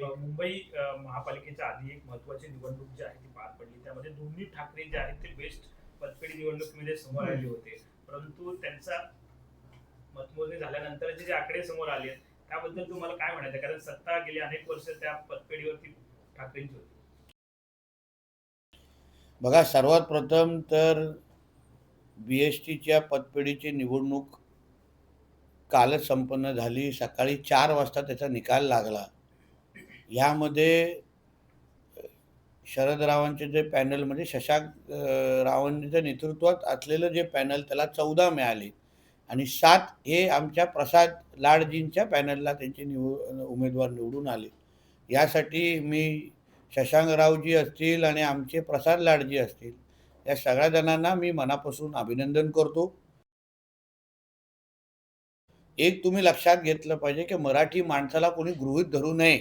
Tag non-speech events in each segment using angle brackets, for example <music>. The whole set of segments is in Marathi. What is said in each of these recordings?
मुंबई महापालिकेच्या आधी एक महत्वाची निवडणूक जी आहे ती पार पडली. त्यामध्ये दोन्ही ठाकरे जे आहेत ते बेस्ट पतपेढी निवडणुकीमध्ये समोर आले होते. परंतु त्यांचा मतमोजणी झाल्यानंतरचे जे आकडे समोर आले आहेत, त्याबद्दल तुम्हाला काय म्हणायचं? कारण सत्ता गेली अनेक वर्ष त्या पतपेढीवरती ठाकरेंची होती. बघा सर्वात प्रथम तर बी एस टीच्या पतपेढीची निवडणूक कालच संपन्न झाली. सकाळी चार वाजता त्याचा निकाल लागला. यामध्ये शरदरावांचे जे पॅनल म्हणजे शशांक रावांच्या नेतृत्वात असलेलं जे पॅनल त्याला चौदा मिळाले. आणि सात हे आमच्या प्रसाद लाडजींच्या पॅनलला त्यांचे निव उमेदवार निवडून आले. यासाठी मी शशांकरावजी असतील आणि आमचे प्रसाद लाडजी असतील या सगळ्या जणांना मी मनापासून अभिनंदन करतो. एक तुम्ही लक्षात घेतलं पाहिजे की मराठी माणसाला कोणी गृहित धरू नये.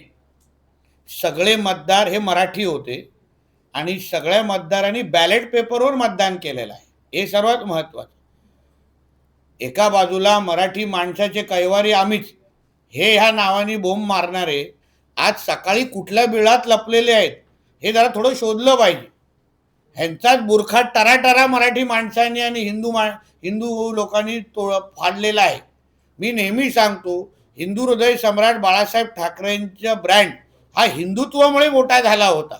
सगळे मतदार हे मराठी होते आणि सगळ्या मतदारांनी बॅलेट पेपरवर मतदान केलेलं आहे. हे सर्वात महत्त्वाचं एका बाजूला मराठी माणसाचे कैवारी आम्हीच. हे ह्या नावाने बोंब मारणारे आज सकाळी कुठल्या बिळात लपलेले आहेत हे जरा थोडं शोधलं पाहिजे. ह्यांचाच बुरखा टराटरा मराठी माणसांनी आणि हिंदू मा हिंदू लोकांनी तो फाडलेला आहे. मी नेहमी सांगतो हिंदू हृदय सम्राट बाळासाहेब ठाकरेंचं ब्रँड हा हिंदुत्वामुळे मोठा झाला होता.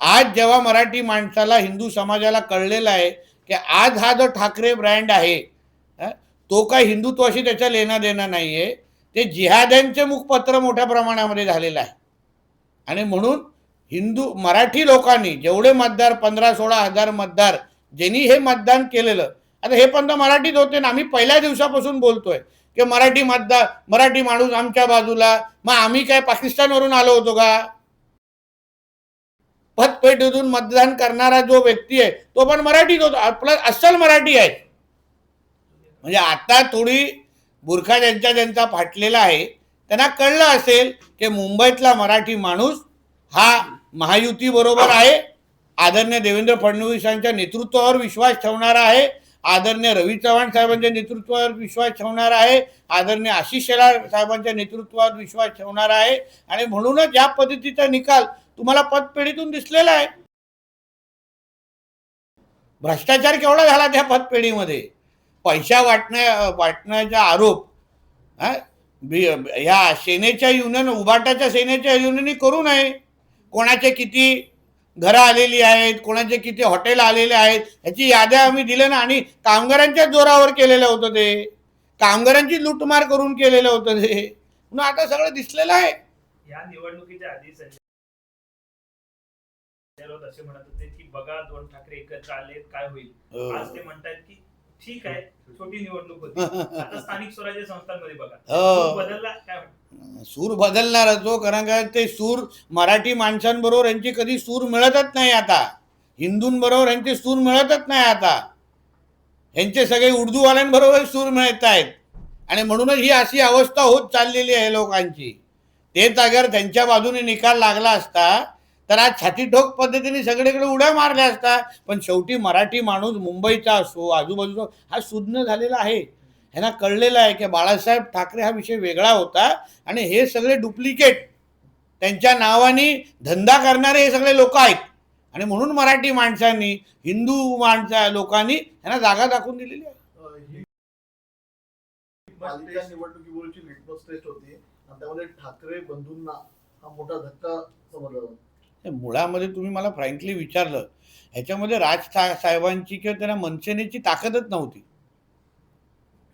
आज जेव्हा मराठी माणसाला हिंदू समाजाला कळलेला आहे की आज हा जो ठाकरे ब्रँड आहे तो काय हिंदुत्वाशी त्याचा लेणं देणं नाही आहे ते जिहाद्यांचे मुखपत्र मोठ्या प्रमाणामध्ये झालेलं आहे. आणि म्हणून हिंदू मराठी लोकांनी जेवढे मतदार पंधरा सोळा हजार मतदार ज्यांनी हे मतदान केलेलं आता हे पण तर मराठीत होते ना आम्ही पहिल्या दिवसापासून बोलतोय. की मराठी मतदार मराठी माणूस आमच्या बाजूला मग आम्ही काय पाकिस्तानवरून आलो होतो का? पतपेटीतून मतदान करणारा जो व्यक्ती आहे तो पण मराठीत होतो. आपला अस्सल मराठी आहे. म्हणजे आता थोडी बुरखा ज्यांच्या ज्यांचा फाटलेला आहे त्यांना कळलं असेल की मुंबईतला मराठी माणूस हा महायुती बरोबर आहे. आदरणीय देवेंद्र फडणवीसांच्या नेतृत्वावर विश्वास ठेवणारा आहे. आदरणीय रवी चव्हाण साहेबांच्या नेतृत्वावर विश्वास ठेवणार आहे. आदरणीय आशिष शेलार साहेबांच्या नेतृत्वावर विश्वास ठेवणार आहे. आणि म्हणूनच या पद्धतीचा निकाल तुम्हाला पतपेढीतून दिसलेला आहे. भ्रष्टाचार केवढा झाला त्या पतपेढीमध्ये? पैसा वाटण्या वाटण्याचा आरोप हा? ह्या सेनेच्या युनियन उभाटाच्या सेनेच्या युनियननी करू नये. कोणाचे किती घरं आलेली आहेत कोणाचे किती हॉटेल आलेले आहेत ह्याची याद्या आम्ही दिल्या ना आणि कामगारांच्या जोरावर केलेलं होतं ते. कामगारांची लूटमार करून केलेलं होतं ते. म्हणून आता सगळं दिसलेलं आहे. या निवडणुकीच्या आधी संजय असे म्हणत होते की बघा दोन ठाकरे एकत्र आले काय होईल? आज ते म्हणतात की ठीक आहे छोटी निवडणूक होती. <laughs> आता स्थानिक स्वराज्य संस्थांमध्ये बघा. हो. बदलला काय म्हणतात? सूर बदलणार असो कारण का ते सूर मराठी माणसांबरोबर यांची कधी सूर मिळतच नाही आता. हिंदूंबरोबर यांचे सूर मिळतच नाही आता. यांचे सगळे उर्दूवाल्यांबरोबर सूर मिळत आहेत आणि म्हणूनच ही अशी अवस्था होत चाललेली आहे लोकांची. तेच अगर त्यांच्या बाजूने निकाल लागला असता तर आज छातीठोक पद्धतीने सगळीकडे उड्या मारल्या असता. पण शेवटी मराठी माणूस मुंबईचा असो आजूबाजूचा हा सुज्ञ झालेला आहे. ह्यांना कळलेलं आहे की बाळासाहेब ठाकरे हा विषय वेगळा होता आणि हे सगळे डुप्लिकेट. त्यांच्या नावाने धंदा करणारे हे सगळे लोक आहेत. आणि म्हणून मराठी माणसांनी हिंदू माणसा लोकांनी ह्यांना जागा दाखवून दिलेली आहे. ही लिटमस टेस्ट होती. आणि त्यामध्ये ठाकरे बंधूंना हा मोठा धक्का समजला. जातो मुळामध्ये तुम्ही मला फ्रँकली विचारलं. ह्याच्यामध्ये राज साहेबांची किंवा त्यांना मनसेनेची ताकदच नव्हती.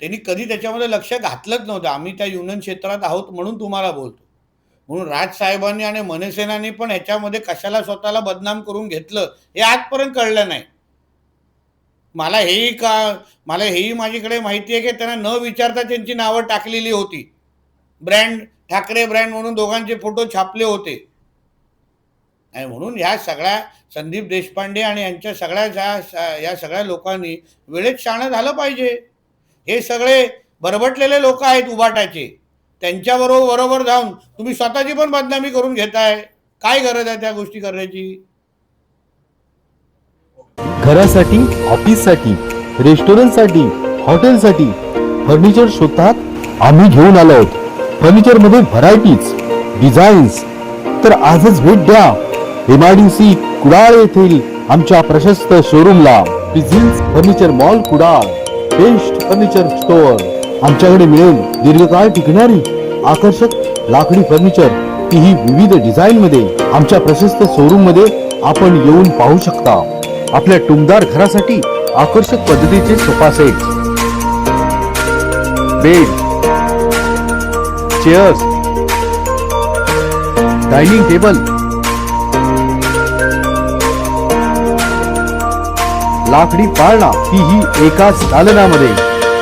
त्यांनी कधी त्याच्यामध्ये लक्ष घातलंच नव्हतं. आम्ही त्या युनियन क्षेत्रात आहोत म्हणून तुम्हाला बोलतो. म्हणून राजसाहेबांनी आणि मनसेनाने पण ह्याच्यामध्ये कशाला स्वतःला बदनाम करून घेतलं हे आजपर्यंत कळलं नाही. मला हेही का मला हेही माझ्याकडे माहिती आहे की त्यांना न विचारता त्यांची नावं टाकलेली होती. ब्रँड ठाकरे ब्रँड म्हणून दोघांचे फोटो छापले होते. आणि म्हणून ह्या सगळ्या संदीप देशपांडे आणि यांच्या सगळ्या ज्या या सगळ्या लोकांनी वेळेत शाणं झालं पाहिजे. हे सगळे बरबटलेले लोक आहेत उभाटाचे त्यांच्याबरोबर बरोबर जाऊन तुम्ही स्वतःची पण बदनामी करून घेताय. काय गरज आहे त्या गोष्टी करण्याची? घरासाठी ऑफिससाठी रेस्टॉरंटसाठी हॉटेलसाठी फर्निचर शोधतात आम्ही घेऊन आलो आहोत. फर्निचरमध्ये व्हरायटीज डिझाईन्स तर आजच भेट द्या. एमआयडीसी कुडाळ येथील आमच्या प्रशस्त शोरूमला business furniture mall Kudal. Best furniture store. आमच्याकडे मिळेल दीर्घकाळ टिकणारी आकर्षक लाकडी फर्निचर तीही विविध डिझाईन मध्ये आमच्या प्रशस्त शोरूममध्ये आपण येऊन पाहू शकता. आपल्या टुमदार घरासाठी आकर्षक पद्धतीचे sofa set bed chairs dining table लाकडी पाळणा ही एकाच दालनामध्ये